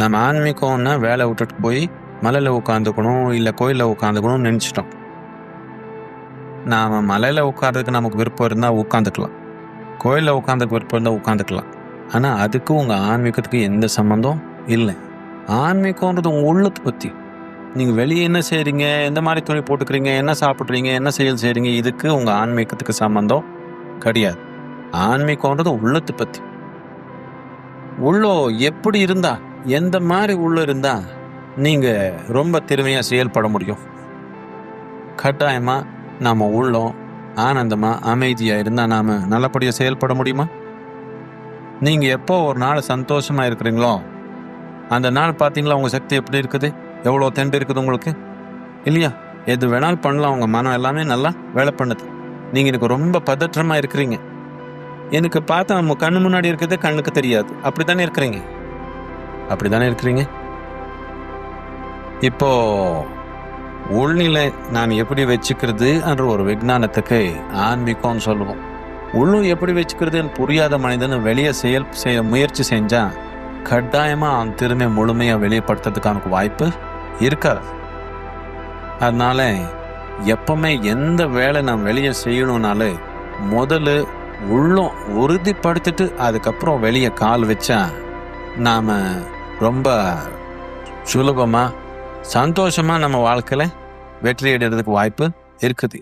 நம்ம ஆன்மீகம்னா வேலை விட்டுட்டு போய் மலையில் உட்காந்துக்கணும் இல்லை கோயிலில் உட்காந்துக்கணும்னு நினச்சிட்டோம். நாம் மலையில் உட்கார்றதுக்கு நமக்கு விருப்பம் இருந்தால் உட்காந்துக்கலாம். கோயிலில் உட்காந்துக்கு விருப்பம் இருந்தால் உட்காந்துக்கலாம். ஆனால் அதுக்கு உங்கள் ஆன்மீகத்துக்கு எந்த சம்மந்தம் இல்லை. ஆன்மீகம்ன்றது உங்கள் உள்ளத்தை பற்றி நீங்கள் வெளியே என்ன செய்கிறீங்க எந்த மாதிரி துணி போட்டுக்கிறீங்க? என்ன சாப்பிட்றீங்க? என்ன செயல் செய்கிறீங்க இதுக்கு உங்கள் ஆன்மீகத்துக்கு சம்மந்தம் கிடையாது. ஆன்மீகம்ன்றது உள்ளத்தை பற்றி உள்ளோ எப்படி இருந்தால் எந்த மாதிரி உள்ள இருந்தால் நீங்கள் ரொம்ப திறமையாக செயல்பட முடியும்? கட்டாயமாக நாம் உள்ளோம் ஆனந்தமாக அமைதியாக இருந்தால் நாம் நல்லபடியாக செயல்பட முடியுமா? நீங்கள் எப்போ ஒரு நாள் சந்தோஷமாக இருக்கிறீங்களோ அந்த நாள் பார்த்தீங்களா உங்கள் சக்தி எப்படி இருக்குது? எவ்வளோ தெண்டு இருக்குது உங்களுக்கு? இல்லையா? எது வேணாலும் பண்ணலாம் உங்கள் மனம் எல்லாமே நல்லா வேலை பண்ணுது. நீங்கள் எனக்கு ரொம்ப பதற்றமாக இருக்கிறீங்க. எனக்கு பார்த்தா நம்ம கண்ணு முன்னாடி இருக்கிறது கண்ணுக்கு தெரியாது. அப்படி தானே இருக்கிறீங்க? அப்படி தானே இருக்கிறீங்க? இப்போ உள்நிலை நான் எப்படி வச்சுக்கிறது என்ற ஒரு விஞ்ஞானத்துக்கு ஆன்மீகம்னு சொல்லுவோம். உள்ளும் எப்படி வச்சுக்கிறதுன்னு புரியாத மனிதன் வெளியே செயல் செய்ய முயற்சி செஞ்சால் கட்டாயமாக அவன் திறமை முழுமையாக வெளிப்படுத்துறதுக்கான வாய்ப்பு இருக்காது. அதனால எப்பவுமே எந்த வேலை நாம் வெளியே செய்யணும்னாலே முதல்ல உள்ளம் உறுதிப்படுத்திட்டு அதுக்கப்புறம் வெளியே கால் வச்சா நாம் ரொம்ப சுலபமாக சந்தோஷமாக நம்ம வாழ்க்கையில் வெற்றி அடைகிறதுக்கு வாய்ப்பு இருக்குது.